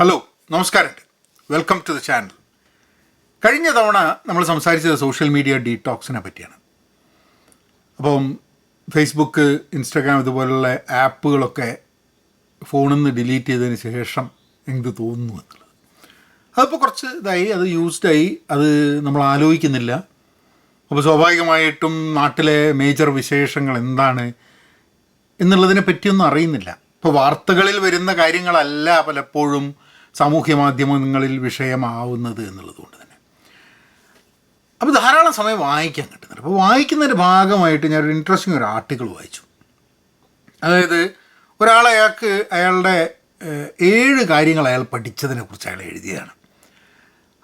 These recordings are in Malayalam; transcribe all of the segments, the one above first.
ഹലോ നമസ്കാരം. വെൽക്കം ടു ദ ചാനൽ കഴിഞ്ഞ തവണ നമ്മൾ സംസാരിച്ചത് സോഷ്യൽ മീഡിയ ഡീടോക്സിനെ പറ്റിയാണ്. അപ്പം ഫേസ്ബുക്ക് ഇൻസ്റ്റാഗ്രാം ഇതുപോലുള്ള ആപ്പുകളൊക്കെ ഫോണിൽ നിന്ന് ഡിലീറ്റ് ചെയ്തതിന് ശേഷം എന്ത് തോന്നുന്നു എന്നുള്ളത്. അതിപ്പോൾ കുറച്ച് ഇതായി അത് യൂസ്ഡായി അത് നമ്മൾ ആലോചിക്കുന്നില്ല. അപ്പോൾ സ്വാഭാവികമായിട്ടും നാട്ടിലെ മേജർ വിശേഷങ്ങൾ എന്താണ് എന്നുള്ളതിനെ പറ്റിയൊന്നും അറിയുന്നില്ല. ഇപ്പോൾ വാർത്തകളിൽ വരുന്ന കാര്യങ്ങളല്ല പലപ്പോഴും സാമൂഹ്യ മാധ്യമങ്ങളിൽ വിഷയമാവുന്നത് എന്നുള്ളതുകൊണ്ട് തന്നെ. അപ്പോൾ ധാരാളം സമയം വായിക്കാൻ കിട്ടുന്നുണ്ട്. അപ്പോൾ വായിക്കുന്നതിന്റെ ഭാഗമായിട്ട് ഞാനൊരു ഇൻട്രസ്റ്റിംഗ് ഒരു ആർട്ടിക്കിൾ വായിച്ചു. അതായത് ഒരാൾ അയാൾക്ക് അയാളുടെ ഏഴ് കാര്യങ്ങൾ അയാൾ പഠിച്ചതിനെ കുറിച്ച് അയാൾ എഴുതിയതാണ്.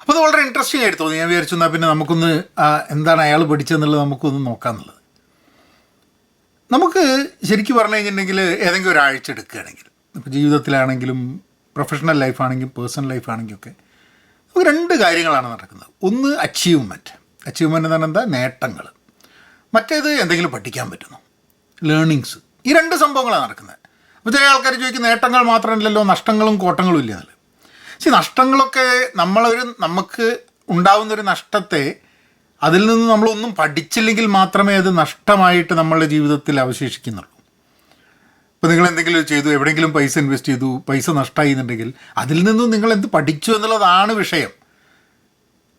അപ്പോൾ അത് വളരെ ഇൻട്രസ്റ്റിംഗ് ആയിട്ട് തോന്നി. ഞാൻ വിചാരിച്ചു എന്നാൽ പിന്നെ നമുക്കൊന്ന് എന്താണ് അയാൾ പഠിച്ചതെന്നുള്ളത് നമുക്കൊന്ന് നോക്കാമെന്നുള്ളത്. നമുക്ക് ശരിക്കും പറഞ്ഞു കഴിഞ്ഞിട്ടുണ്ടെങ്കിൽ ഏതെങ്കിലും ഒരാഴ്ച എടുക്കുകയാണെങ്കിൽ ഇപ്പോൾ ജീവിതത്തിലാണെങ്കിലും പ്രൊഫഷണൽ ലൈഫാണെങ്കിലും പേഴ്സണൽ ലൈഫാണെങ്കിലും ഒക്കെ നമുക്ക് രണ്ട് കാര്യങ്ങളാണ് നടക്കുന്നത്. ഒന്ന് അച്ചീവ്മെന്റ് അച്ചീവ്മെന്റ് എന്ന് പറഞ്ഞാൽ എന്താ? നേട്ടങ്ങൾ മറ്റേത് എന്തെങ്കിലും പഠിക്കാൻ പറ്റുന്നു. ലേണിങ്സ് ഈ രണ്ട് സംഭവങ്ങളാണ് നടക്കുന്നത്. അപ്പോൾ ചില ആൾക്കാർ ചോദിക്കും നേട്ടങ്ങൾ മാത്രമല്ലല്ലോ നഷ്ടങ്ങളും കോട്ടങ്ങളും ഇല്ല എന്നുള്ളത് പക്ഷേ നഷ്ടങ്ങളൊക്കെ നമ്മളൊരു നമുക്ക് ഉണ്ടാവുന്നൊരു നഷ്ടത്തെ അതിൽ നിന്ന് നമ്മളൊന്നും പഠിച്ചില്ലെങ്കിൽ മാത്രമേ അത് നഷ്ടമായിട്ട് നമ്മളുടെ ജീവിതത്തിൽ അവശേഷിക്കുന്നുള്ളൂ. ഇപ്പോൾ നിങ്ങൾ എന്തെങ്കിലും ചെയ്തു എവിടെയെങ്കിലും പൈസ ഇൻവെസ്റ്റ് ചെയ്തു പൈസ നഷ്ടമായി എന്നുണ്ടെങ്കിൽ അതിൽ നിന്നും നിങ്ങൾ എന്ത് പഠിച്ചു എന്നുള്ളതാണ് വിഷയം.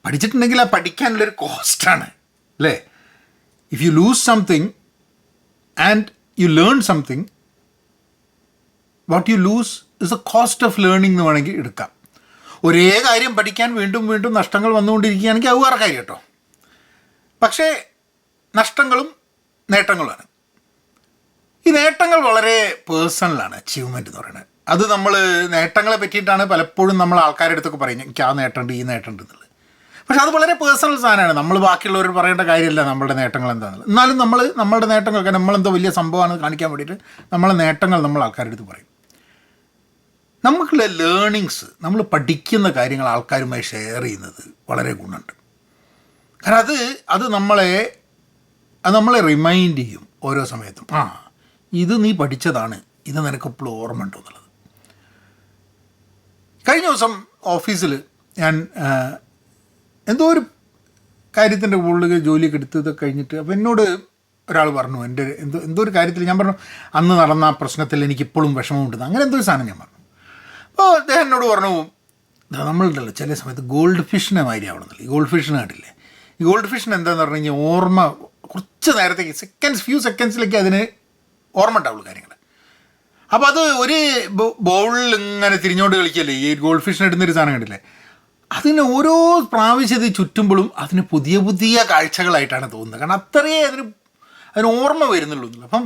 പഠിച്ചിട്ടുണ്ടെങ്കിൽ ആ പഠിക്കാനുള്ളൊരു കോസ്റ്റാണ് അല്ലേ? If you lose something and you learn something what you lose is a cost of learning എന്ന് വേണമെങ്കിൽ എടുക്കാം. ഒരേ കാര്യം പഠിക്കാൻ വീണ്ടും വീണ്ടും നഷ്ടങ്ങൾ വന്നുകൊണ്ടിരിക്കുകയാണെങ്കിൽ അത് വേറെ കാര്യം കേട്ടോ. പക്ഷേ നഷ്ടങ്ങളും നേട്ടങ്ങളുമാണ്. ഈ നേട്ടങ്ങൾ വളരെ പേഴ്സണലാണ് അച്ചീവ്മെന്റ് എന്ന് പറയുന്നത്. അത് നമ്മൾ നേട്ടങ്ങളെ പറ്റിയിട്ടാണ് പലപ്പോഴും നമ്മൾ ആൾക്കാരുടെ അടുത്തൊക്കെ പറയുന്നത് എനിക്ക് ആ നേട്ടമുണ്ട് ഈ നേട്ടമുണ്ട് എന്നുള്ളത്. പക്ഷെ അത് വളരെ പേഴ്സണൽ സാധനമാണ്. നമ്മൾ ബാക്കിയുള്ളവർ പറയേണ്ട കാര്യമല്ല നമ്മളുടെ നേട്ടങ്ങൾ എന്താണെന്നുള്ളത്. എന്നാലും നമ്മൾ നമ്മളുടെ നേട്ടങ്ങളൊക്കെ നമ്മളെന്തോ വലിയ സംഭവമാണ് കാണിക്കാൻ വേണ്ടിയിട്ട് നമ്മളെ നേട്ടങ്ങൾ നമ്മൾ ആൾക്കാരുടെ അടുത്ത് പറയും. നമുക്കുള്ള ലേണിങ്സ് നമ്മൾ പഠിക്കുന്ന കാര്യങ്ങൾ ആൾക്കാരുമായി ഷെയർ ചെയ്യുന്നത് വളരെ ഗുണമുണ്ട്. കാരണം അത് അത് നമ്മളെ അത് നമ്മളെ റിമൈൻഡ് ചെയ്യും ഓരോ സമയത്തും. ആ ഇത് നീ പഠിച്ചതാണ്. ഇത് നിനക്കെപ്പോഴും ഓർമ്മ ഉണ്ടോ എന്നുള്ളത്. കഴിഞ്ഞ ദിവസം ഓഫീസിൽ ഞാൻ എന്തോ ഒരു കാര്യത്തിന്റെ ഉള്ളിൽ ജോലിയൊക്കെ എടുത്തത് കഴിഞ്ഞിട്ട് അപ്പോൾ എന്നോട് ഒരാൾ പറഞ്ഞു എന്റെ എന്തോ എന്തോ ഒരു കാര്യത്തിൽ ഞാൻ പറഞ്ഞു അന്ന് നടന്ന ആ പ്രശ്നത്തിൽ എനിക്കിപ്പോഴും വിഷമമുണ്ടെന്ന് അങ്ങനെ എന്തോ ഒരു സാധനം ഞാൻ പറഞ്ഞു. അപ്പോൾ അദ്ദേഹം എന്നോട് പറഞ്ഞു "ദാ നമ്മളുണ്ടല്ലോ ചില സമയത്ത് ഗോൾഡ് ഫിഷിനെ മാതിരി ആവണമെന്നില്ല ഈ ഗോൾഡ് ഫിഷിനെ കണ്ടില്ലേ? ഈ ഗോൾഡ് ഫിഷിന് എന്താണെന്ന് പറഞ്ഞു കഴിഞ്ഞാൽ ഓർമ്മ കുറച്ച് നേരത്തേക്ക് സെക്കൻഡ്സ് ഫ്യൂ സെക്കൻഡ്സിലേക്ക് അതിന് ഓർമ്മ ഉണ്ടാവുള്ളൂ കാര്യങ്ങൾ അപ്പോൾ അത് ഒരു ബൗളിൽ ഇങ്ങനെ തിരിഞ്ഞോണ്ട് കളിക്കല്ലേ? ഈ ഗോൾഡ് ഫിഷിന് ഇടുന്നൊരു സാധനം കണ്ടില്ലേ? അതിന് ഓരോ പ്രാവശ്യം ഇത് ചുറ്റുമ്പോഴും അതിന് പുതിയ പുതിയ കാഴ്ചകളായിട്ടാണ് തോന്നുന്നത്. കാരണം അത്രയേ അതിന് അതിന് ഓർമ്മ വരുന്നുള്ളൂ. അപ്പം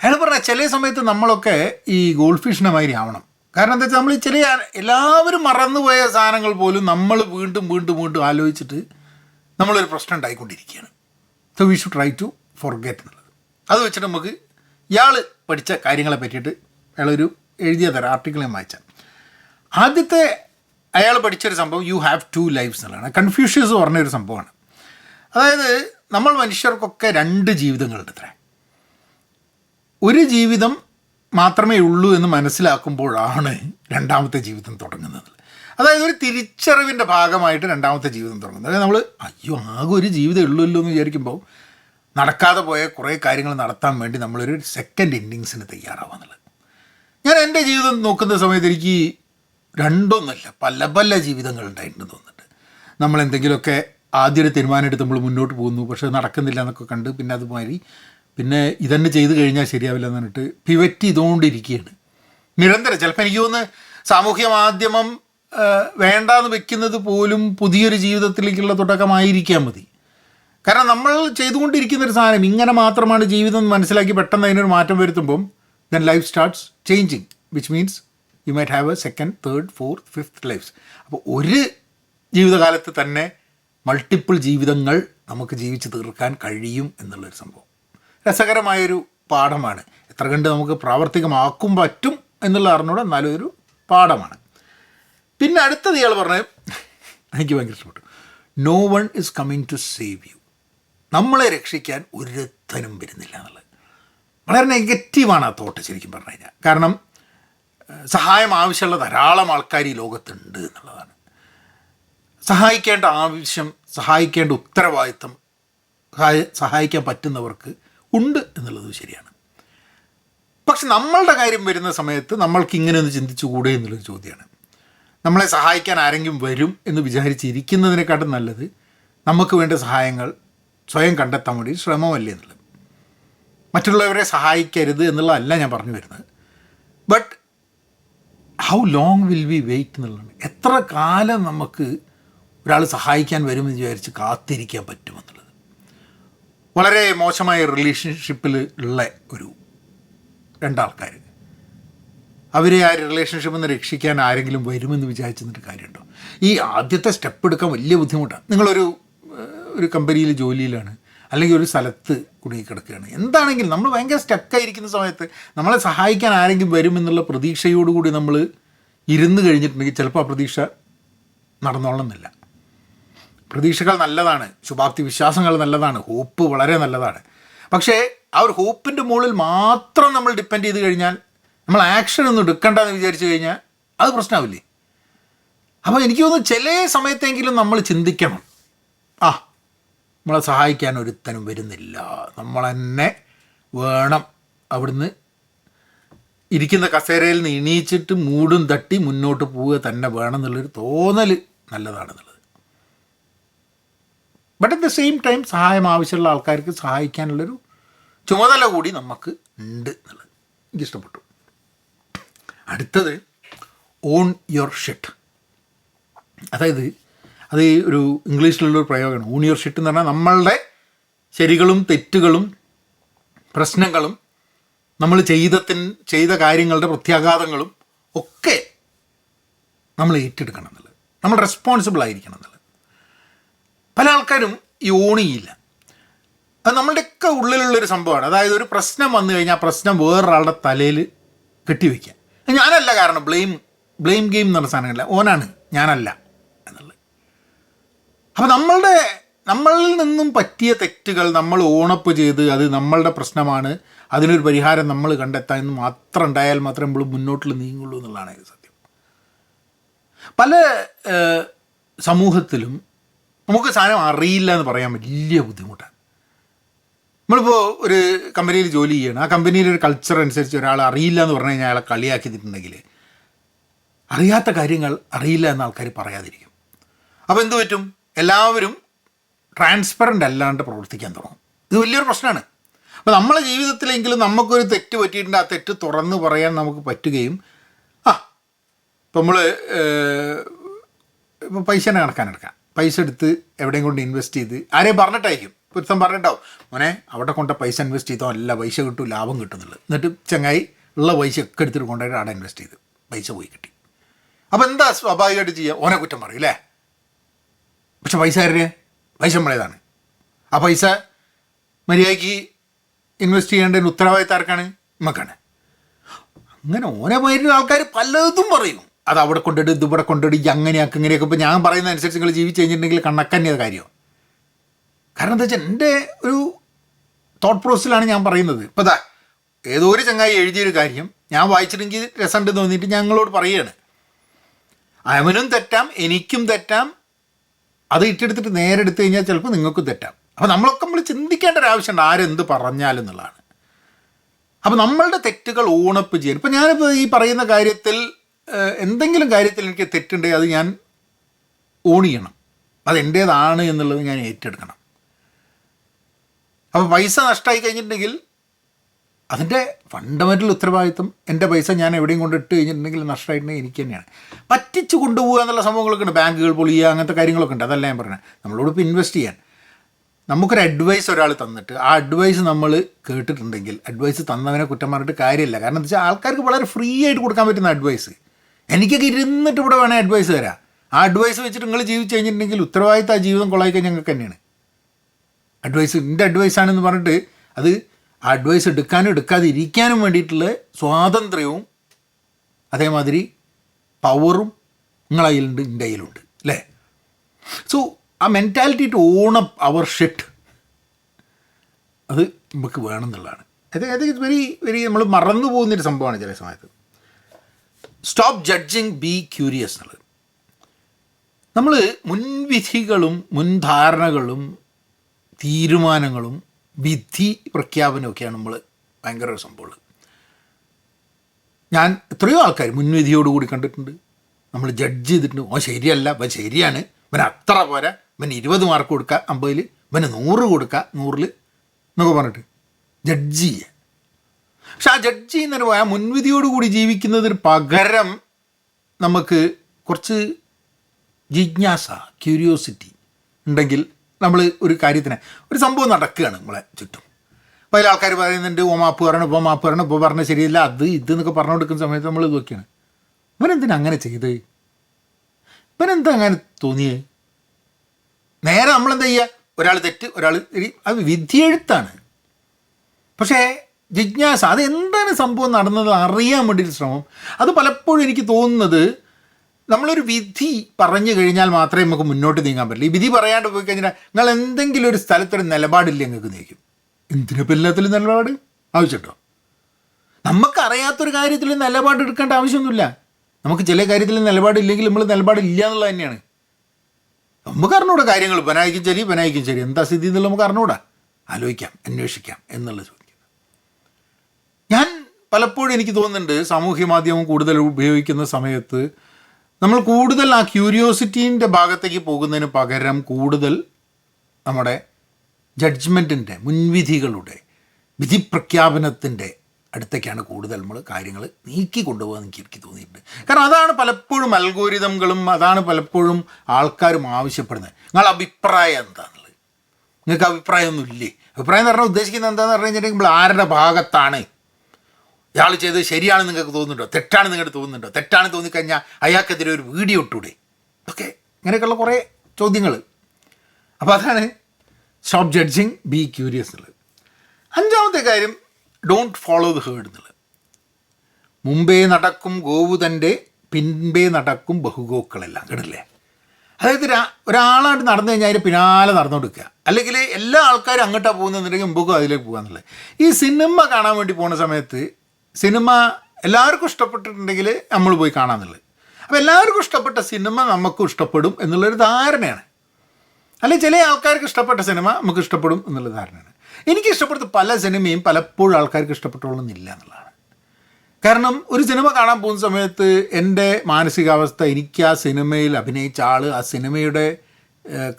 അയാൾ പറഞ്ഞ ചില സമയത്ത് നമ്മളൊക്കെ ഈ ഗോൾഡ് ഫിഷിനെ മാതിരി ആവണം. കാരണം എന്താ വെച്ചാൽ നമ്മൾ ചില എല്ലാവരും മറന്നുപോയ സാധനങ്ങൾ പോലും നമ്മൾ വീണ്ടും വീണ്ടും വീണ്ടും ആലോചിച്ചിട്ട് നമ്മളൊരു പ്രശ്നം ഉണ്ടായിക്കൊണ്ടിരിക്കുകയാണ്. So we should try to forget എന്നുള്ളത്. അത് വെച്ചിട്ട് നമുക്ക് ഇയാൾ പഠിച്ച കാര്യങ്ങളെ പറ്റിയിട്ട് അയാളൊരു എഴുതിയ തരാം ആർട്ടിക്കിൾ ഞാൻ വായിച്ച ആദ്യത്തെ അയാൾ പഠിച്ചൊരു സംഭവം യു ഹാവ് ടു ലൈഫ്സ് എന്നുള്ളതാണ്. കൺഫ്യൂഷ്യസ് പറഞ്ഞൊരു സംഭവമാണ്. അതായത് നമ്മൾ മനുഷ്യർക്കൊക്കെ രണ്ട് ജീവിതങ്ങളുണ്ട് അത്ര. ഒരു ജീവിതം മാത്രമേ ഉള്ളൂ എന്ന് മനസ്സിലാക്കുമ്പോഴാണ് രണ്ടാമത്തെ ജീവിതം തുടങ്ങുന്നത്. അതായത് ഒരു തിരിച്ചറിവിന്റെ ഭാഗമായിട്ട് രണ്ടാമത്തെ ജീവിതം തുടങ്ങുന്നത്. അതായത് നമ്മൾ അയ്യോ ആകെ ഒരു ജീവിതം ഉള്ളൂല്ലോ എന്ന് വിചാരിക്കുമ്പോൾ നടക്കാതെ പോയ കുറേ കാര്യങ്ങൾ നടത്താൻ വേണ്ടി നമ്മളൊരു സെക്കൻഡ് ഇന്നിങ്സിന് തയ്യാറാവാന്നുള്ളത്. ഞാൻ എന്റെ ജീവിതം നോക്കുന്ന സമയത്ത് എനിക്ക് രണ്ടൊന്നുമല്ല പല പല ജീവിതങ്ങൾ ഉണ്ടായിട്ടുണ്ട് തോന്നുന്നുണ്ട്. നമ്മൾ എന്തെങ്കിലുമൊക്കെ ആദ്യ ഒരു തീരുമാനം എടുത്ത് നമ്മൾ മുന്നോട്ട് പോകുന്നു പക്ഷേ നടക്കുന്നില്ല എന്നൊക്കെ കണ്ട് പിന്നെ അതുമാതിരി പിന്നെ ഇതന്നെ ചെയ്ത് കഴിഞ്ഞാൽ ശരിയാവില്ല എന്ന് പറഞ്ഞിട്ട് പിവറ്റ് ചെയ്തുകൊണ്ടിരിക്കുകയാണ് നിരന്തരം ചിലപ്പോൾ എനിക്ക് തോന്നുന്നു സാമൂഹ്യ മാധ്യമം വേണ്ടാന്ന് വെക്കുന്നത് പോലും പുതിയൊരു ജീവിതത്തിലേക്കുള്ള തുടക്കമായിരിക്കാൻ മതി. കാരണം നമ്മൾ ചെയ്തുകൊണ്ടിരിക്കുന്ന ഒരു സാധനം ഇങ്ങനെ മാത്രമാണ് ജീവിതം എന്ന് മനസ്സിലാക്കി പെട്ടെന്ന് അതിനൊരു മാറ്റം വരുത്തുമ്പം then life starts changing which means you might have a second third fourth fifth lifes അപ്പോൾ ഒരു ജീവിതകാലത്ത് തന്നെ മൾട്ടിപ്പിൾ ജീവിതങ്ങൾ നമുക്ക് ജീവിച്ച് തീർക്കാൻ കഴിയും എന്നുള്ളൊരു സംഭവം. രസകരമായൊരു പാഠമാണ്. എത്ര കണ്ട് നമുക്ക് പ്രാവർത്തികമാക്കും പറ്റും എന്നുള്ള അറിഞ്ഞൂടെ എന്നാലും ഒരു പാഠമാണ്. പിന്നെ അടുത്തത് ഇയാൾ പറഞ്ഞത് എനിക്ക് ഭയങ്കര ഇഷ്ടപ്പെട്ടു. No one is coming to save you നമ്മളെ രക്ഷിക്കാൻ ഒരുത്തനും വരുന്നില്ല എന്നുള്ളത്. വളരെ നെഗറ്റീവാണ് ആ തോട്ട് ശരിക്കും പറഞ്ഞു കഴിഞ്ഞാൽ. കാരണം സഹായം ആവശ്യമുള്ള ധാരാളം ആൾക്കാർ ഈ ലോകത്തുണ്ട് എന്നുള്ളതാണ്. സഹായിക്കേണ്ട ആവശ്യം സഹായിക്കേണ്ട ഉത്തരവാദിത്തം സഹായിക്കാൻ പറ്റുന്നവർക്ക് ഉണ്ട് എന്നുള്ളത് ശരിയാണ്. പക്ഷെ നമ്മളുടെ കാര്യം വരുന്ന സമയത്ത് നമ്മൾക്ക് ഇങ്ങനെ ഒന്ന് ചിന്തിച്ചുകൂടെ എന്നുള്ളൊരു ചോദ്യമാണ്. നമ്മളെ സഹായിക്കാൻ ആരെങ്കിലും വരും എന്ന് വിചാരിച്ചിരിക്കുന്നതിനെക്കാട്ടും നല്ലത് നമുക്ക് വേണ്ട സഹായങ്ങൾ സ്വയം കണ്ടെത്താൻ വേണ്ടി ശ്രമമല്ലേ എന്നുള്ളത്. മറ്റുള്ളവരെ സഹായിക്കരുത് എന്നുള്ളതല്ല ഞാൻ പറഞ്ഞു വരുന്നത്. But how long will we wait എന്നുള്ളതാണ്. എത്ര കാലം നമുക്ക് ഒരാൾ സഹായിക്കാൻ വരുമെന്ന് വിചാരിച്ച് കാത്തിരിക്കാൻ പറ്റുമെന്നുള്ളത് വളരെ മോശമായ റിലേഷൻഷിപ്പിൽ ഉള്ള ഒരു രണ്ടാൾക്കാർ. അവരെ ആ റിലേഷൻഷിപ്പിൽ നിന്ന് രക്ഷിക്കാൻ ആരെങ്കിലും വരുമെന്ന് വിചാരിച്ചു നിന്നിട്ട് കാര്യമുണ്ടോ? ഈ ആദ്യത്തെ സ്റ്റെപ്പ് എടുക്കാൻ വലിയ ബുദ്ധിമുട്ടാണ്. നിങ്ങളൊരു ഒരു കമ്പനിയിൽ ജോലിയിലാണ് അല്ലെങ്കിൽ ഒരു സ്ഥലത്ത് കുടുങ്ങി കിടക്കുകയാണ്. എന്താണെങ്കിലും നമ്മൾ ഭയങ്കര സ്റ്റക്കായിരിക്കുന്ന സമയത്ത് നമ്മളെ സഹായിക്കാൻ ആരെങ്കിലും വരുമെന്നുള്ള പ്രതീക്ഷയോടുകൂടി നമ്മൾ ഇരുന്ന് കഴിഞ്ഞിട്ടുണ്ടെങ്കിൽ ചിലപ്പോൾ ആ പ്രതീക്ഷ നടന്നോളണമെന്നില്ല. പ്രതീക്ഷകൾ നല്ലതാണ് ശുഭാപ്തി വിശ്വാസങ്ങൾ നല്ലതാണ് ഹോപ്പ് വളരെ നല്ലതാണ്. പക്ഷേ ആ ഒരു ഹോപ്പിന്റെ മുകളിൽ മാത്രം നമ്മൾ ഡിപ്പെൻഡ് ചെയ്ത് കഴിഞ്ഞാൽ നമ്മൾ ആക്ഷൻ ഒന്നും എടുക്കണ്ട എന്ന് വിചാരിച്ചു കഴിഞ്ഞാൽ അത് പ്രശ്നമാവില്ലേ അപ്പോൾ എനിക്ക് തോന്നുന്നു ചില സമയത്തെങ്കിലും നമ്മൾ ചിന്തിക്കണം. ആ നമ്മളെ സഹായിക്കാൻ ഒരുത്തനും വരുന്നില്ല. നമ്മൾ തന്നെ വേണം അവിടുന്ന് ഇരിക്കുന്ന കസേരയിൽ നിന്ന് എണീച്ചിട്ട് മൂടും തട്ടി മുന്നോട്ട് പോവുക തന്നെ വേണം എന്നുള്ളൊരു തോന്നൽ നല്ലതാണെന്നുള്ളത്. But at the same time സഹായം ആവശ്യമുള്ള ആൾക്കാർക്ക് സഹായിക്കാനുള്ളൊരു ചുമതല കൂടി നമുക്ക് ഉണ്ട് എന്നുള്ളത് എനിക്ക് ഇഷ്ടപ്പെട്ടു അടുത്തത് ഓൺ യുവർ ഷെട്ട് അതായത് അത് ഈ ഒരു ഇംഗ്ലീഷിലുള്ളൊരു പ്രയോഗമാണ്. യൂണിവേഴ്സിറ്റി എന്ന് പറഞ്ഞാൽ നമ്മളുടെ ശരികളും തെറ്റുകളും പ്രശ്നങ്ങളും നമ്മൾ ചെയ്തത്തിൻ ചെയ്ത കാര്യങ്ങളുടെ പ്രത്യാഘാതങ്ങളും ഒക്കെ നമ്മൾ ഏറ്റെടുക്കണം എന്നുള്ളത്. നമ്മൾ റെസ്പോൺസിബിൾ ആയിരിക്കണം എന്നുള്ളത്. പല ആൾക്കാരും ഈ ഓണിയില്ല. അത് നമ്മളുടെയൊക്കെ ഉള്ളിലുള്ളൊരു സംഭവമാണ്. അതായത് ഒരു പ്രശ്നം വന്നു കഴിഞ്ഞാൽ ആ പ്രശ്നം വേറൊരാളുടെ തലയിൽ കെട്ടിവെക്കുക. ഞാനല്ല കാരണം ബ്ലെയിം ബ്ലെയിം ഗെയിം എന്ന് പറഞ്ഞ സാധനമല്ല ഓനാണ്. ഞാനല്ല. അപ്പോൾ നമ്മളുടെ നമ്മളിൽ നിന്നും പറ്റിയ തെറ്റുകൾ നമ്മൾ ഓണപ്പ് ചെയ്ത് അത് നമ്മളുടെ പ്രശ്നമാണ് അതിനൊരു പരിഹാരം നമ്മൾ കണ്ടെത്താൻ എന്ന് മാത്രം ഉണ്ടായാൽ മാത്രമേ നമ്മൾ മുന്നോട്ട് നീങ്ങുള്ളൂ എന്നുള്ളതാണ് സത്യം. പല സമൂഹത്തിലും നമുക്ക് സാധനം അറിയില്ല എന്ന് പറയാൻ വലിയ ബുദ്ധിമുട്ടാണ്. നമ്മളിപ്പോൾ ഒരു കമ്പനിയിൽ ജോലി ചെയ്യണം. ആ കമ്പനിയിലെ ഒരു കൾച്ചർ അനുസരിച്ച് ഒരാൾ അറിയില്ല എന്ന് പറഞ്ഞു കഴിഞ്ഞാൽ അയാളെ കളിയാക്കിയിട്ടുണ്ടെങ്കിൽ അറിയാത്ത കാര്യങ്ങൾ അറിയില്ല എന്ന് ആൾക്കാർ പറയാതിരിക്കും. അപ്പോൾ എന്തു പറ്റും? എല്ലാവരും ട്രാൻസ്പെറന്റ് അല്ലാണ്ട് പ്രവർത്തിക്കാൻ തുടങ്ങും. ഇത് വലിയൊരു പ്രശ്നമാണ്. അപ്പോൾ നമ്മളെ ജീവിതത്തിലെങ്കിലും നമുക്കൊരു തെറ്റ് പറ്റിയിട്ടുണ്ട് ആ തെറ്റ് തുറന്ന് പറയാൻ നമുക്ക് പറ്റുകയും ആ ഇപ്പം നമ്മൾ ഇപ്പോൾ പൈസേനെ കണക്കാനെടുക്കാം. പൈസ എടുത്ത് എവിടെയും കൊണ്ട് ഇൻവെസ്റ്റ് ചെയ്ത് ആരെയും പറഞ്ഞിട്ടായിരിക്കും ഒരുത്തം പറഞ്ഞിട്ടാവും മോനെ അവിടെ കൊണ്ട പൈസ ഇൻവെസ്റ്റ് ചെയ്തോ അല്ല പൈസ കിട്ടും ലാഭം കിട്ടുന്നുള്ളത് എന്നിട്ട് ചങ്ങായി ഉള്ള പൈസ ഒക്കെ എടുത്തിട്ട് കൊണ്ടുപോയിട്ട് അവിടെ ഇൻവെസ്റ്റ് ചെയ്ത് പൈസ പോയി കിട്ടി. അപ്പോൾ എന്താ സ്വാഭാവികമായിട്ട് ചെയ്യുക ഓനെ കുറ്റം പറയും അല്ലേ? പക്ഷെ പൈസ ആരുടെ? പൈസ നമ്മളേതാണ്. ആ പൈസ മര്യാദയ്ക്ക് ഇൻവെസ്റ്റ് ചെയ്യേണ്ടതിന് ഉത്തരവാദിത്തം ആർക്കാണ്? നമുക്കാണ് അങ്ങനെ ഓനെ പോയിട്ട് ആൾക്കാർ പലതും പറയും. അത് അവിടെ കൊണ്ടിട്ട് ഇത് ഇവിടെ കൊണ്ടിട്ട് അങ്ങനെയാക്ക് ഇങ്ങനെയൊക്കെ. ഇപ്പോൾ ഞാൻ പറയുന്ന അനുസരിച്ച് നിങ്ങൾ ജീവിച്ച് കഴിഞ്ഞിട്ടുണ്ടെങ്കിൽ കണക്കന്നെ കാര്യമാണ് കാര്യം. കാരണം എന്താ വെച്ചാൽ എന്റെ ഒരു തോട്ട് പ്രോസസ്സിലാണ് ഞാൻ പറയുന്നത്. ഇപ്പോൾ ഇതാ ഏതോ ഒരു ചങ്ങായി എഴുതിയൊരു കാര്യം ഞാൻ വായിച്ചിട്ടെങ്കിൽ രസമുണ്ട് തോന്നിയിട്ട് ഞങ്ങളോട് പറയുകയാണ്. അവനും തെറ്റാം എനിക്കും തെറ്റാം അത് ഇട്ടെടുത്തിട്ട് നേരെ എടുത്തു കഴിഞ്ഞാൽ ചിലപ്പോൾ നിങ്ങൾക്കും തെറ്റാം. അപ്പോൾ നമ്മളൊക്കെ നമ്മൾ ചിന്തിക്കേണ്ട ഒരു ആവശ്യമുണ്ട് ആരെന്ത് പറഞ്ഞാലെന്നുള്ളതാണ് അപ്പോൾ നമ്മളുടെ തെറ്റുകൾ ഓണപ്പ് ചെയ്യാൻ ഇപ്പോൾ ഞാനിപ്പോൾ ഈ പറയുന്ന കാര്യത്തിൽ എന്തെങ്കിലും കാര്യത്തിൽ എനിക്ക് തെറ്റുണ്ടെങ്കിൽ അത് ഞാൻ ഓൺ ചെയ്യണം അത് എന്റേതാണ് എന്നുള്ളത് ഞാൻ ഏറ്റെടുക്കണം. അപ്പോൾ പൈസ നഷ്ടമായി കഴിഞ്ഞിട്ടുണ്ടെങ്കിൽ അതിന്റെ ഫണ്ടമെന്റൽ ഉത്തരവാദിത്വം എന്റെ പൈസ ഞാൻ എവിടെയും കൊണ്ടിട്ട് കഴിഞ്ഞിട്ടുണ്ടെങ്കിൽ നഷ്ടമായിട്ടുണ്ടെങ്കിൽ എനിക്ക് തന്നെയാണ്. പറ്റിച്ച് കൊണ്ടുപോകുക എന്നുള്ള സംഭവങ്ങളൊക്കെ ഉണ്ട്. ബാങ്കുകൾ പൊളിയുക അങ്ങനത്തെ കാര്യങ്ങളൊക്കെ ഉണ്ട്. അതല്ല ഞാൻ പറഞ്ഞത്. നമ്മളോട് ഇപ്പോൾ ഇൻവെസ്റ്റ് ചെയ്യാൻ. നമുക്കൊരു അഡ്വൈസ് ഒരാൾ തന്നിട്ട് ആ അഡ്വൈസ് നമ്മൾ കേട്ടിട്ടുണ്ടെങ്കിൽ അഡ്വൈസ് തന്നവനെ കുറ്റം പറഞ്ഞിട്ട് കാര്യമില്ല. കാരണം എന്താ വെച്ചാൽ ആൾക്കാർക്ക് വളരെ ഫ്രീ ആയിട്ട് കൊടുക്കാൻ പറ്റുന്ന അഡ്വൈസ് എനിക്കൊക്കെ ഇരുന്നിട്ട് ഇവിടെ വേണേൽ അഡ്വൈസ് തരാം. ആ അഡ്വൈസ് വെച്ചിട്ട് നിങ്ങൾ ജീവിച്ച് കഴിഞ്ഞിട്ടുണ്ടെങ്കിൽ ഉത്തരവാദിത്തം ആ ജീവിതം കൊള്ളായി കഴിഞ്ഞാൽ ഞങ്ങൾക്ക് തന്നെയാണ്. അഡ്വൈസ് എന്റെ അഡ്വൈസാണെന്ന് പറഞ്ഞിട്ട് അത് അഡ്വൈസ് എടുക്കാനും എടുക്കാതെ ഇരിക്കാനും വേണ്ടിയിട്ടുള്ള സ്വാതന്ത്ര്യവും അതേമാതിരി പവറും നിങ്ങളെ കയ്യിലുണ്ട് എന്റെ കയ്യിലുണ്ട് അല്ലേ? സോ ആ mentality to own up our shit അത് നമുക്ക് വേണം എന്നുള്ളതാണ്. അത് അത് വെരി വെരി നമ്മൾ മറന്നു പോകുന്നൊരു സംഭവമാണ് ചില സമയത്ത്. സ്റ്റോപ്പ് ജഡ്ജിങ് ബി ക്യൂരിയസ് എന്നുള്ളത്. നമ്മൾ മുൻവിധികളും മുൻധാരണകളും തീരുമാനങ്ങളും വിധി പ്രഖ്യാപനമൊക്കെയാണ് നമ്മൾ ഭയങ്കര ഒരു സംഭവമുള്ളത് ഞാൻ എത്രയോ ആൾക്കാർ മുൻവിധിയോടുകൂടി കണ്ടിട്ടുണ്ട്. നമ്മൾ ജഡ്ജ് ചെയ്തിട്ടുണ്ട്. ഓ ശരിയല്ല. ഇവൻ ശരിയാണ്. ഇവൻ അത്ര പോരാ. ഇവൻ ഇരുപത് മാർക്ക് കൊടുക്കുക അമ്പതിൽ ഇവന് നൂറ് കൊടുക്കുക നൂറിൽ എന്നൊക്കെ പറഞ്ഞിട്ട് ജഡ്ജ് ചെയ്യുക പക്ഷെ ആ ജഡ്ജ് ചെയ്യുന്നതിന് പോയാൽ മുൻവിധിയോടുകൂടി ജീവിക്കുന്നതിന് പകരം നമുക്ക് കുറച്ച് ജിജ്ഞാസ ക്യൂരിയോസിറ്റി ഉണ്ടെങ്കിൽ നമ്മൾ ഒരു കാര്യത്തിന് ഒരു സംഭവം നടക്കുകയാണ് നമ്മളെ ചുറ്റും. അപ്പോൾ അതിൽ ആൾക്കാർ പറയുന്നുണ്ട് ഓ മാപ്പ് പറയണം ഇപ്പോൾ മാപ്പ് പറയണം ഇപ്പോൾ പറഞ്ഞ ശരിയല്ല അത് ഇത് എന്നൊക്കെ പറഞ്ഞു കൊടുക്കുന്ന സമയത്ത് നമ്മൾ ഇതൊക്കെയാണ് ഇവനെന്തിനാ അങ്ങനെ ചെയ്ത്? ഇവനെന്താ അങ്ങനെ തോന്നിയേ? നേരെ നമ്മളെന്താ ചെയ്യുക ഒരാൾ തെറ്റ് ഒരാൾ അത് വിധിയെഴുത്താണ്. പക്ഷേ ജിജ്ഞാസ അത് എന്താണ് സംഭവം നടന്നത് അറിയാൻ വേണ്ടിയിട്ട് ശ്രമം? അത് പലപ്പോഴും എനിക്ക് തോന്നുന്നത് നമ്മളൊരു വിധി പറഞ്ഞു കഴിഞ്ഞാൽ മാത്രമേ നമുക്ക് മുന്നോട്ട് നീങ്ങാൻ പറ്റുള്ളൂ. ഈ വിധി പറയാണ്ട് പോയി കഴിഞ്ഞാൽ നിങ്ങൾ എന്തെങ്കിലും ഒരു സ്ഥലത്തൊരു നിലപാടില്ല നിങ്ങൾക്ക് നീക്കും. എന്തിനിപ്പോൾ എല്ലാത്തിലും നിലപാട്? ആവശ്യമുണ്ടോ നമുക്കറിയാത്തൊരു കാര്യത്തിൽ നിലപാട് എടുക്കേണ്ട ആവശ്യമൊന്നുമില്ല. നമുക്ക് ചില കാര്യത്തിൽ നിലപാടില്ലെങ്കിൽ നമ്മൾ നിലപാടില്ല എന്നുള്ളത് തന്നെയാണ്. നമുക്ക് അറിഞ്ഞൂടാ കാര്യങ്ങൾ. ബനായിക്കും ശരി ബനായിക്കും ശരി. എന്താ സ്ഥിതി എന്നുള്ളത് നമുക്ക് അറിഞ്ഞൂടാ. ആലോചിക്കാം അന്വേഷിക്കാം എന്നുള്ളത് ചോദിക്കുന്നത് ഞാൻ പലപ്പോഴും എനിക്ക് തോന്നുന്നുണ്ട് സാമൂഹ്യ മാധ്യമം കൂടുതൽ ഉപയോഗിക്കുന്ന സമയത്ത് നമ്മൾ കൂടുതൽ ആ ക്യൂരിയോസിറ്റീന്റെ ഭാഗത്തേക്ക് പോകുന്നതിന് പകരം കൂടുതൽ നമ്മുടെ ജഡ്ജ്മെന്റിന്റെ മുൻവിധികളുടെ വിധിപ്രഖ്യാപനത്തിന്റെ അടുത്തേക്കാണ് കൂടുതൽ നമ്മൾ കാര്യങ്ങൾ നീക്കി കൊണ്ടുപോകാൻ എനിക്ക് എനിക്ക് തോന്നിയിട്ടുണ്ട്. കാരണം അതാണ് പലപ്പോഴും അൽഗോരിതങ്ങളും അതാണ് പലപ്പോഴും ആൾക്കാരും ആവശ്യപ്പെടുന്നത്. നിങ്ങളുടെ അഭിപ്രായം എന്താണെന്നുള്ളത് നിങ്ങൾക്ക് അഭിപ്രായമൊന്നുമില്ലേ? അഭിപ്രായം എന്ന് പറഞ്ഞാൽ ഉദ്ദേശിക്കുന്നത് എന്താണെന്ന് പറഞ്ഞു കഴിഞ്ഞിട്ടുണ്ടെങ്കിൽ നമ്മൾ ആരുടെ ഭാഗത്താണ് ഇയാൾ ചെയ്തത് ശരിയാണെന്ന് നിങ്ങൾക്ക് തോന്നുന്നുണ്ടോ? തെറ്റാണ് നിങ്ങൾക്ക് തോന്നുന്നുണ്ടോ? തെറ്റാണെന്ന് തോന്നിക്കഴിഞ്ഞാൽ അയാൾക്കെതിരെ ഒരു വീഡിയോ ഇട്ടൂടെ? ഓക്കെ. ഇങ്ങനെയൊക്കെയുള്ള കുറേ ചോദ്യങ്ങൾ അപ്പോൾ അതാണ് സ്റ്റോപ്പ് ജഡ്ജിങ് ബി ക്യൂരിയസ് എന്നുള്ളത് അഞ്ചാമത്തെ കാര്യം ഡോണ്ട് ഫോളോ ദ ഹേർഡ് എന്നുള്ളത് മുമ്പേ നടക്കും ഗോവു തന്റെ പിൻപേ നടക്കും ബഹുഗോക്കളെല്ലാം. കേട്ടില്ലേ? അതായത് ഒരാളായിട്ട് നടന്നു കഴിഞ്ഞാൽ അതിന് പിന്നാലെ നടന്നു കൊടുക്കുക അല്ലെങ്കിൽ എല്ലാ ആൾക്കാരും അങ്ങോട്ടാണ് പോകുന്നുണ്ടെങ്കിൽ മുമ്പൊക്കെ അതിലേക്ക് പോകുക എന്നുള്ളത് ഈ സിനിമ കാണാൻ വേണ്ടി പോകുന്ന സമയത്ത് സിനിമ എല്ലാവർക്കും ഇഷ്ടപ്പെട്ടിട്ടുണ്ടെങ്കിൽ നമ്മൾ പോയി കാണാമെന്നുള്ളത് അപ്പോൾ എല്ലാവർക്കും ഇഷ്ടപ്പെട്ട സിനിമ നമുക്കും ഇഷ്ടപ്പെടും എന്നുള്ളൊരു ധാരണയാണ്. അല്ലെങ്കിൽ ചില ആൾക്കാർക്ക് ഇഷ്ടപ്പെട്ട സിനിമ നമുക്ക് ഇഷ്ടപ്പെടും എന്നുള്ള ധാരണയാണ്. എനിക്ക് ഇഷ്ടപ്പെടുത്ത പല സിനിമയും പലപ്പോഴും ആൾക്കാർക്ക് ഇഷ്ടപ്പെട്ടോളുന്നില്ല എന്നുള്ളതാണ്. കാരണം ഒരു സിനിമ കാണാൻ പോകുന്ന സമയത്ത് എന്റെ മാനസികാവസ്ഥ എനിക്ക് ആ സിനിമയിൽ അഭിനയിച്ച ആൾ ആ സിനിമയുടെ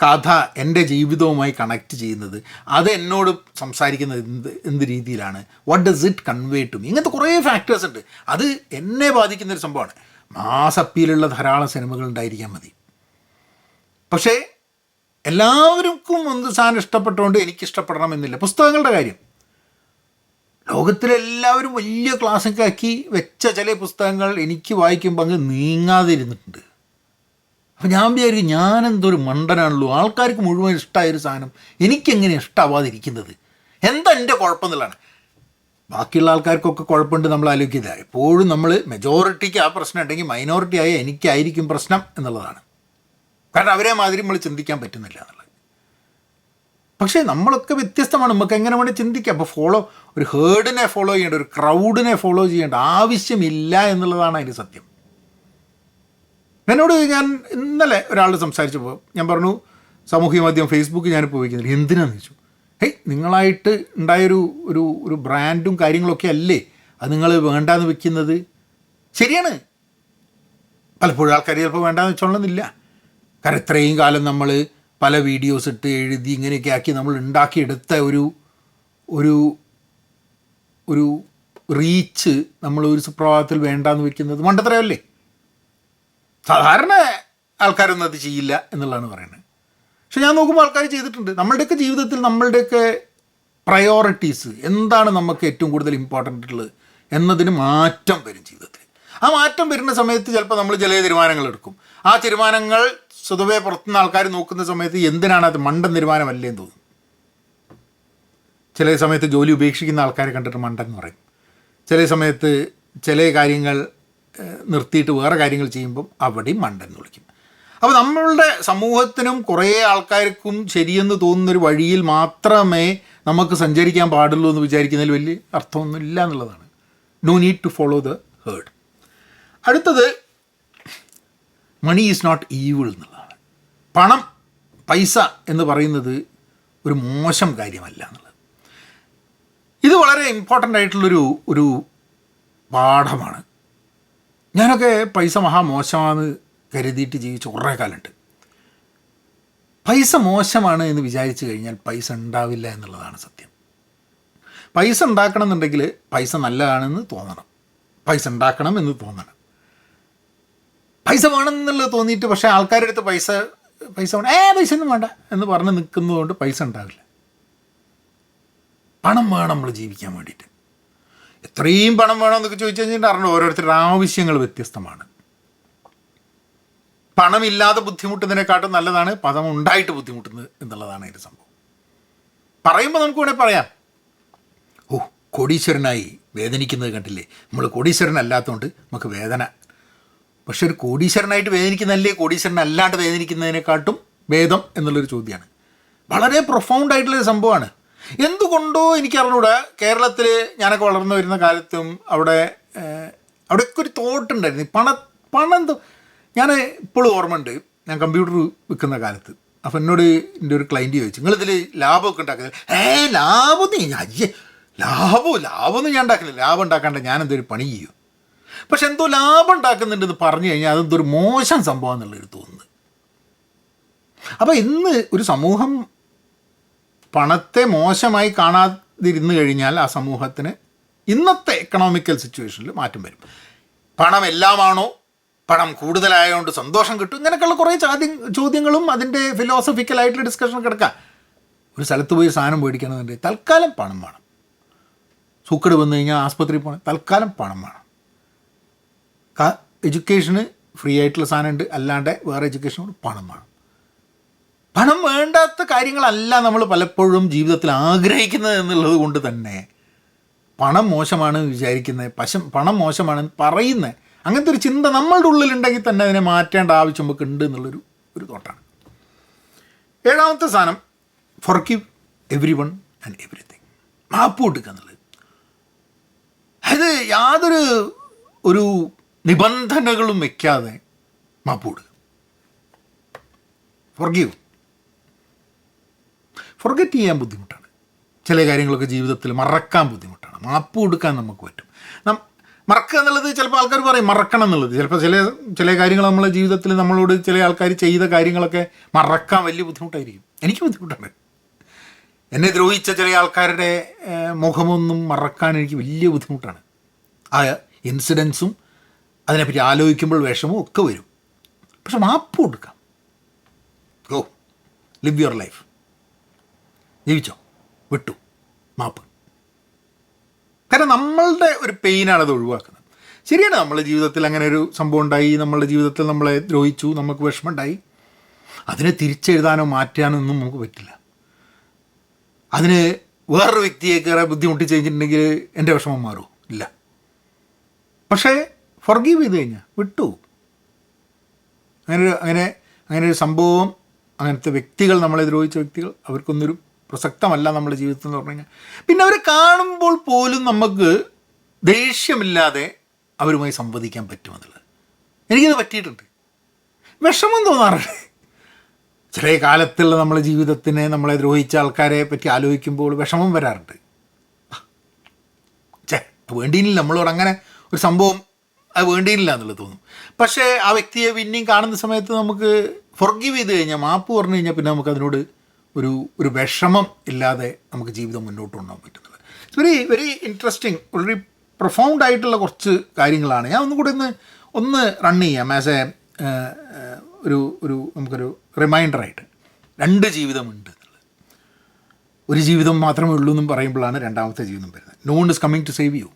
കഥ എന്റെ ജീവിതവുമായി കണക്ട് ചെയ്യുന്നത്. അത് എന്നോട് സംസാരിക്കുന്നത് എന്ത് എന്ത് രീതിയിലാണ്? What does it convey to me ഇങ്ങനത്തെ കുറേ ഫാക്ടേഴ്സ് ഉണ്ട്. അത് എന്നെ ബാധിക്കുന്ന ഒരു സംഭവമാണ്. മാസ് അപ്പീലുള്ള ധാരാളം സിനിമകൾ ഉണ്ടായിരിക്കാൻ മതി. പക്ഷേ എല്ലാവർക്കും ഒന്ന് സാധനം ഇഷ്ടപ്പെട്ടുകൊണ്ട് എനിക്ക് ഇഷ്ടപ്പെടണം എന്നില്ല. പുസ്തകങ്ങളുടെ കാര്യം. ലോകത്തിലെല്ലാവരും വലിയ ക്ലാസ്സൊക്കെ ആക്കി വെച്ച ചില പുസ്തകങ്ങൾ എനിക്ക് വായിക്കുമ്പോൾ അങ്ങ് നീങ്ങാതെ ഇരുന്നിട്ടുണ്ട് അപ്പം ഞാൻ വിചാരിക്കും ഞാനെന്തൊരു മണ്ടനാണല്ലോ? ആൾക്കാർക്ക് മുഴുവൻ ഇഷ്ടമായൊരു സാധനം. എനിക്കെങ്ങനെ ഇഷ്ടമാവാതിരിക്കുന്നത് എന്താ എന്റെ കുഴപ്പം എന്നുള്ളതാണ് ബാക്കിയുള്ള ആൾക്കാർക്കൊക്കെ കുഴപ്പമുണ്ട് നമ്മൾ ആലോചിക്കില്ല. എപ്പോഴും നമ്മൾ മെജോറിറ്റിക്ക് ആ പ്രശ്നം ഉണ്ടെങ്കിൽ മൈനോറിറ്റി ആയ എനിക്കായിരിക്കും പ്രശ്നം എന്നുള്ളതാണ്. കാരണം അവരെ മാതിരി നമ്മൾ ചിന്തിക്കാൻ പറ്റുന്നില്ല എന്നുള്ളത്. പക്ഷേ നമ്മളൊക്കെ വ്യത്യസ്തമാണ്. നമുക്ക് എങ്ങനെ വേണ്ടി ചിന്തിക്കാം. അപ്പോൾ ഫോളോ ഒരു ഹേർഡിനെ ഫോളോ ചെയ്യേണ്ട ഒരു ക്രൗഡിനെ ഫോളോ ചെയ്യേണ്ട ആവശ്യമില്ല എന്നുള്ളതാണ് അതിന്റെ സത്യം. എന്നോട് ഞാൻ ഇന്നലെ ഒരാൾ സംസാരിച്ചപ്പോൾ ഞാൻ പറഞ്ഞു സാമൂഹ്യ മാധ്യമം ഫേസ്ബുക്ക് ഞാൻ ഉപയോഗിക്കുന്നില്ല. എന്തിനാന്ന് ചോദിച്ചു? ഹേയ് നിങ്ങളായിട്ട് ഉണ്ടായൊരു ഒരു ഒരു ബ്രാൻഡും കാര്യങ്ങളൊക്കെ അല്ലേ? അത് നിങ്ങൾ വേണ്ടാന്ന് വെക്കുന്നത്? ശരിയാണ്. പലപ്പോഴും ആൾക്കാർ ചിലപ്പോൾ വേണ്ടാന്ന് വെച്ചോളന്നില്ല. കാരണം ഇത്രയും കാലം നമ്മൾ പല വീഡിയോസ് ഇട്ട് എഴുതി ഇങ്ങനെയൊക്കെ ആക്കി നമ്മൾ ഉണ്ടാക്കിയെടുത്ത ഒരു ഒരു ഒരു റീച്ച് നമ്മൾ ഒരു സുപ്രഭാതത്തിൽ വേണ്ടാന്ന് വെക്കുന്നത് മണ്ടത്തരമല്ലേ? സാധാരണ ആൾക്കാരൊന്നും അത് ചെയ്യില്ല എന്നുള്ളതാണ് പറയുന്നത്. പക്ഷെ ഞാൻ നോക്കുമ്പോൾ ആൾക്കാർ ചെയ്തിട്ടുണ്ട്. നമ്മളുടെയൊക്കെ ജീവിതത്തിൽ നമ്മളുടെയൊക്കെ പ്രയോറിറ്റീസ് എന്താണ് നമുക്ക് ഏറ്റവും കൂടുതൽ ഇമ്പോർട്ടന്റ് ഉള്ളത് എന്നതിന് മാറ്റം വരും ജീവിതത്തിൽ. ആ മാറ്റം വരുന്ന സമയത്ത് ചിലപ്പോൾ നമ്മൾ ചില തീരുമാനങ്ങൾ എടുക്കും. ആ തീരുമാനങ്ങൾ സ്വതവേ പുറത്തുനിന്ന് ആൾക്കാർ നോക്കുന്ന സമയത്ത് എന്തിനാണ് അത് മണ്ടൻ തീരുമാനമല്ലേ എന്ന് തോന്നും. ചില സമയത്ത് ജോലി ഉപേക്ഷിക്കുന്ന ആൾക്കാരെ കണ്ടിട്ട് മണ്ടൻ എന്ന് പറയും. ചില സമയത്ത് ചില കാര്യങ്ങൾ നിർത്തിയിട്ട് വേറെ കാര്യങ്ങൾ ചെയ്യുമ്പം അവിടെയും മണ്ടൻ വിളിക്കും. അപ്പോൾ നമ്മളുടെ സമൂഹത്തിനും കുറേ ആൾക്കാർക്കും ശരിയെന്ന് തോന്നുന്നൊരു വഴിയിൽ മാത്രമേ നമുക്ക് സഞ്ചരിക്കാൻ പാടുള്ളൂ എന്ന് വിചാരിക്കുന്നതിൽ വലിയ അർത്ഥമൊന്നുമില്ല എന്നുള്ളതാണ്. No need to follow the herd അടുത്തത് മണി ഈസ് നോട്ട് ഈവിൾ എന്നുള്ളതാണ്. പണം പൈസ എന്ന് പറയുന്നത് ഒരു മോശം കാര്യമല്ല എന്നുള്ളത്. ഇത് വളരെ ഇമ്പോർട്ടന്റ് ആയിട്ടുള്ളൊരു ഒരു പാഠമാണ്. ഞാനൊക്കെ പൈസ മഹാമോശമാണെന്ന് കരുതിയിട്ട് ജീവിച്ച കുറേ കാലമുണ്ട്. പൈസ മോശമാണ് എന്ന് വിചാരിച്ചു കഴിഞ്ഞാൽ പൈസ ഉണ്ടാവില്ല എന്നുള്ളതാണ് സത്യം. പൈസ ഉണ്ടാക്കണം എന്നുണ്ടെങ്കിൽ പൈസ നല്ലതാണെന്ന് തോന്നണം. പൈസ ഉണ്ടാക്കണം എന്ന് തോന്നണം. പൈസ വേണം എന്നുള്ളത് തോന്നിയിട്ട് പക്ഷേ ആൾക്കാരുടെ അടുത്ത് പൈസ പൈസ വേണം. ഏ പൈസ ഒന്നും വേണ്ട എന്ന് പറഞ്ഞ് നിൽക്കുന്നതുകൊണ്ട് പൈസ ഉണ്ടാവില്ല. പണം വേണം നമ്മൾ ജീവിക്കാൻ വേണ്ടിയിട്ട്. എത്രയും പണം വേണമെന്നൊക്കെ ചോദിച്ചു കഴിഞ്ഞിട്ട് അറിഞ്ഞു ഓരോരുത്തരുടെ ആവശ്യങ്ങൾ വ്യത്യസ്തമാണ്. പണമില്ലാതെ ബുദ്ധിമുട്ടുന്നതിനെക്കാട്ടും നല്ലതാണ് പണം ഉണ്ടായിട്ട് ബുദ്ധിമുട്ടുന്നത് എന്നുള്ളതാണ് അതിന്റെ സംഭവം. പറയുമ്പോൾ നമുക്ക് വേണേൽ പറയാം. ഓ കോടീശ്വരനായി വേദനിക്കുന്നത് കണ്ടില്ലേ? നമ്മൾ കോടീശ്വരനല്ലാത്തതുകൊണ്ട് നമുക്ക് വേദന. പക്ഷെ ഒരു കോടീശ്വരനായിട്ട് വേദനിക്കുന്നതല്ലേ? കോടീശ്വരൻ അല്ലാണ്ട് വേദനിക്കുന്നതിനെക്കാട്ടും ഭേദം എന്നുള്ളൊരു ചോദ്യമാണ്. വളരെ പ്രൊഫൗണ്ട് ആയിട്ടുള്ളൊരു സംഭവമാണ്. എന്തുകൊണ്ടോ എനിക്കറിഞ്ഞൂടെ കേരളത്തിൽ ഞാനൊക്കെ വളർന്നു വരുന്ന കാലത്തും അവിടെ അവിടെയൊക്കെ ഒരു തോട്ടുണ്ടായിരുന്നു. പണ പണം ഞാൻ ഇപ്പോഴും ഓർമ്മയുണ്ട്. ഞാൻ കമ്പ്യൂട്ടർ വിൽക്കുന്ന കാലത്ത്. അപ്പം എന്നോട് എന്റെ ഒരു ക്ലയന്റ് ചോദിച്ചു നിങ്ങളിതിൽ ലാഭമൊക്കെ ഉണ്ടാക്കുന്നത് ഏ ലാഭം നീ അയ്യേ ലാഭം ലാഭമൊന്നും ഞാൻ ഉണ്ടാക്കില്ല ലാഭം ഉണ്ടാക്കാണ്ട് ഞാൻ എന്തൊരു പണി ചെയ്യും. പക്ഷെ എന്തോ ലാഭം ഉണ്ടാക്കുന്നുണ്ടെന്ന് പറഞ്ഞു കഴിഞ്ഞാൽ അതെന്തൊരു മോശം സംഭവം എന്നുള്ളൊരു തോന്നുന്നത് അപ്പോൾ ഇന്ന് ഒരു സമൂഹം പണത്തെ മോശമായി കാണാതിരുന്നു കഴിഞ്ഞാൽ ആ സമൂഹത്തിന് ഇന്നത്തെ എക്കണോമിക്കൽ സിറ്റുവേഷനിൽ മാറ്റം വരും. പണം എല്ലാമാണോ? പണം കൂടുതലായതുകൊണ്ട് സന്തോഷം കിട്ടും? ഇങ്ങനെയൊക്കെയുള്ള കുറേ ചോദ്യം ചോദ്യങ്ങളും അതിന്റെ ഫിലോസഫിക്കലായിട്ടുള്ള ഡിസ്കഷൻ കിടക്കാം ഒരു സ്ഥലത്ത് പോയി സാധനം മേടിക്കണമെന്നുണ്ടെങ്കിൽ തൽക്കാലം പണം വേണം. സൂക്കട് വന്നു കഴിഞ്ഞാൽ ആസ്പത്രിയിൽ പോകണം. തൽക്കാലം പണം വേണം. എഡ്യൂക്കേഷന് ഫ്രീ ആയിട്ടുള്ള സാധനമുണ്ട്. അല്ലാണ്ട് വേറെ എഡ്യൂക്കേഷനോട് പണം വേണം. പണം വേണ്ടാത്ത കാര്യങ്ങളല്ല നമ്മൾ പലപ്പോഴും ജീവിതത്തിൽ ആഗ്രഹിക്കുന്നത് എന്നുള്ളത് കൊണ്ട് തന്നെ. പണം മോശമാണ് വിചാരിക്കുന്നത് പശം പണം മോശമാണെന്ന് പറയുന്നത് അങ്ങനത്തെ ഒരു ചിന്ത നമ്മളുടെ ഉള്ളിലുണ്ടെങ്കിൽ തന്നെ അതിനെ മാറ്റേണ്ട ആവശ്യം നമുക്ക് ഉണ്ട് എന്നുള്ളൊരു ഒരു തോട്ടാണ്. ഏഴാമത്തെ സാധനം forgive everyone and everything മാപ്പ് കൊടുക്കുക എന്നുള്ളത്. അത് യാതൊരു ഒരു നിബന്ധനകളും വെക്കാതെ മാപ്പ് കൊടുക്കുക. ഫൊർഗീവ് ഫൊർഗറ്റ് ചെയ്യാൻ ബുദ്ധിമുട്ടാണ്. ചില കാര്യങ്ങളൊക്കെ ജീവിതത്തിൽ മറക്കാൻ ബുദ്ധിമുട്ടാണ്. മാപ്പ് കൊടുക്കാൻ നമുക്ക് പറ്റും. നം മറക്കുക എന്നുള്ളത് ചിലപ്പോൾ ആൾക്കാർ പറയും മറക്കണം എന്നുള്ളത്. ചിലപ്പോൾ ചില ചില കാര്യങ്ങൾ നമ്മളെ ജീവിതത്തിൽ നമ്മളോട് ചില ആൾക്കാർ ചെയ്ത കാര്യങ്ങളൊക്കെ മറക്കാൻ വലിയ ബുദ്ധിമുട്ടായിരിക്കും. എനിക്ക് ബുദ്ധിമുട്ടാണ്. എന്നെ ദ്രോഹിച്ച ചില ആൾക്കാരുടെ മുഖമൊന്നും മറക്കാൻ എനിക്ക് വലിയ ബുദ്ധിമുട്ടാണ്. ആ ഇൻസിഡൻസും അതിനെപ്പറ്റി ആലോചിക്കുമ്പോൾ വിഷമവും ഒക്കെ വരും. പക്ഷെ മാപ്പ് കൊടുക്കാം. ഗോ ലിവ് യുവർ ലൈഫ് ജീവിച്ചോ? വിട്ടു. മാപ്പ്. കാരണം നമ്മളുടെ ഒരു പെയിനാണ് അത് ഒഴിവാക്കുന്നത്. ശരിയാണ് നമ്മളെ ജീവിതത്തിൽ അങ്ങനെ ഒരു സംഭവം ഉണ്ടായി നമ്മളുടെ ജീവിതത്തിൽ നമ്മളെ ദ്രോഹിച്ചു നമുക്ക് വിഷമമുണ്ടായി. അതിനെ തിരിച്ചെഴുതാനോ മാറ്റാനോ ഒന്നും നമുക്ക് പറ്റില്ല. അതിന് വേറൊരു വ്യക്തിയെ കയറി ബുദ്ധിമുട്ടിച്ച് കഴിഞ്ഞിട്ടുണ്ടെങ്കിൽ എന്റെ വിഷമം മാറുമോ? ഇല്ല. പക്ഷേ ഫൊർഗീവ് ചെയ്ത് കഴിഞ്ഞാൽ വിട്ടു. അങ്ങനെ ഒരു അങ്ങനെ അങ്ങനെ ഒരു സംഭവം അങ്ങനത്തെ വ്യക്തികൾ നമ്മളെ ദ്രോഹിച്ച വ്യക്തികൾ അവർക്കൊന്നൊരു പ്രസക്തമല്ല നമ്മുടെ ജീവിതത്തിൽ എന്ന് പറഞ്ഞു കഴിഞ്ഞാൽ പിന്നെ അവരെ കാണുമ്പോൾ പോലും നമുക്ക് ദേഷ്യമില്ലാതെ അവരുമായി സംവദിക്കാൻ പറ്റുമെന്നുള്ളത് എനിക്കത് പറ്റിയിട്ടുണ്ട്. വിഷമം തോന്നാറുണ്ട്. ചില കാലത്തുള്ള നമ്മുടെ ജീവിതത്തിനെ നമ്മളെ ദ്രോഹിച്ച ആൾക്കാരെ പറ്റി ആലോചിക്കുമ്പോൾ വിഷമം വരാറുണ്ട്. ചേ വേണ്ടിയില്ല. നമ്മളോട് അങ്ങനെ ഒരു സംഭവം അത് വേണ്ടിയില്ല എന്നുള്ളത് തോന്നും. പക്ഷേ ആ വ്യക്തിയെ പിന്നെയും കാണുന്ന സമയത്ത് നമുക്ക് ഫൊർഗീവ് ചെയ്ത് കഴിഞ്ഞാൽ മാപ്പ് പറഞ്ഞു കഴിഞ്ഞാൽ പിന്നെ നമുക്ക് അതിനോട് ഒരു ഒരു വിഷമം ഇല്ലാതെ നമുക്ക് ജീവിതം മുന്നോട്ട് കൊണ്ടുപോകാൻ പറ്റുന്നത്. ഇറ്റ്സ് വെരി വെരി ഇൻട്രസ്റ്റിംഗ് വളരെ പ്രൊഫൗണ്ട് ആയിട്ടുള്ള കുറച്ച് കാര്യങ്ങളാണ്. ഞാൻ ഒന്നും കൂടി ഒന്ന് ഒന്ന് റൺ ചെയ്യാം ആസ് എ ഒരു ഒരു നമുക്കൊരു റിമൈൻഡറായിട്ട് രണ്ട് ജീവിതമുണ്ട് എന്നുള്ളത്. ഒരു ജീവിതം മാത്രമേ ഉള്ളൂ എന്നും പറയുമ്പോഴാണ് രണ്ടാമത്തെ ജീവിതം വരുന്നത്. No is coming to save you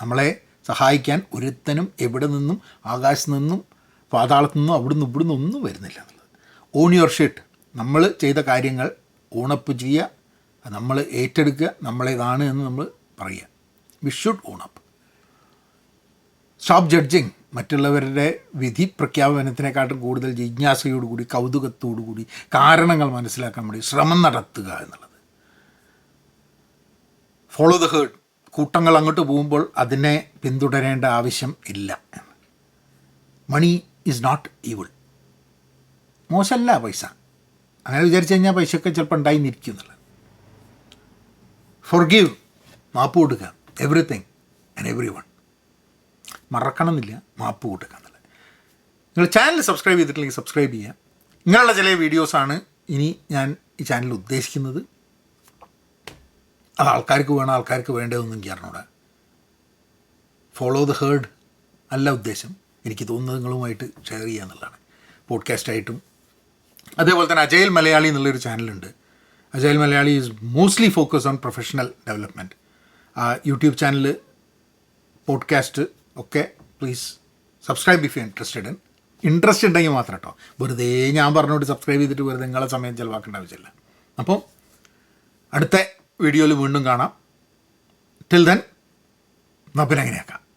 നമ്മളെ സഹായിക്കാൻ ഒരുത്തനും എവിടെ നിന്നും ആകാശത്ത് നിന്നും പാതാളത്തു നിന്നും അവിടുന്ന് ഇവിടുന്ന് ഒന്നും വരുന്നില്ല എന്നുള്ളത്. ഓൺ യുവർ ഷീട്ട് നമ്മൾ ചെയ്ത കാര്യങ്ങൾ ഓണപ്പ് ചെയ്യുക നമ്മൾ ഏറ്റെടുക്കുക നമ്മളേതാണ് എന്ന് നമ്മൾ പറയുക. We should own up stop judging മറ്റുള്ളവരുടെ വിധി പ്രഖ്യാപനത്തിനെക്കാട്ടും കൂടുതൽ ജിജ്ഞാസയോടുകൂടി കൗതുകത്തോടുകൂടി കാരണങ്ങൾ മനസ്സിലാക്കാൻ വേണ്ടി ശ്രമം നടത്തുക എന്നുള്ളത്. ഫോളോ ദ ഹേർഡ് കൂട്ടങ്ങൾ അങ്ങോട്ട് പോകുമ്പോൾ അതിനെ പിന്തുടരേണ്ട ആവശ്യം ഇല്ല. മണി ഈസ് നോട്ട് ഈവിൾ മോശമല്ല പൈസ. അങ്ങനെ വിചാരിച്ചു കഴിഞ്ഞാൽ പൈസയൊക്കെ ചിലപ്പോൾ ഉണ്ടായി നിൽക്കും എന്നുള്ളത്. ഫൊർഗീവ് മാപ്പ് കൊടുക്കുക എവറിത്തിങ് ആൻഡ് എവറി വൺ മറക്കണം എന്നില്ല മാപ്പ് കൊടുക്കുക എന്നുള്ളത്. നിങ്ങൾ ചാനൽ സബ്സ്ക്രൈബ് ചെയ്തിട്ടില്ലെങ്കിൽ സബ്സ്ക്രൈബ് ചെയ്യുക ഇങ്ങനെയുള്ള ചില വീഡിയോസാണ് ഇനി ഞാൻ ഈ ചാനൽ ഉദ്ദേശിക്കുന്നത്. അത് ആൾക്കാർക്ക് വേണം ആൾക്കാർക്ക് വേണ്ടതൊന്നും എനിക്ക് അറിഞ്ഞൂടെ. ഫോളോ ദ ഹേർഡ് അല്ല ഉദ്ദേശം. എനിക്ക് തോന്നുന്നത് നിങ്ങളുമായിട്ട് ഷെയർ ചെയ്യുക എന്നുള്ളതാണ്. പോഡ്കാസ്റ്റായിട്ടും അതേപോലെ തന്നെ അജയൽ മലയാളി എന്നുള്ളൊരു ചാനലുണ്ട് Ajayal Malayali is mostly focus on professional development ആ യൂട്യൂബ് ചാനൽ പോഡ്കാസ്റ്റ് ഒക്കെ please subscribe if you interested in interest ഉണ്ടെങ്കിൽ മാത്രം കേട്ടോ വെറുതെ ഞാൻ പറഞ്ഞോട്ട് സബ്സ്ക്രൈബ് ചെയ്തിട്ട് വെറുതെ നിങ്ങളെ സമയം ചിലവാക്കേണ്ട ആവശ്യമില്ല. അപ്പം അടുത്ത വീഡിയോയിൽ വീണ്ടും കാണാം. Till then അങ്ങനെയാക്കാം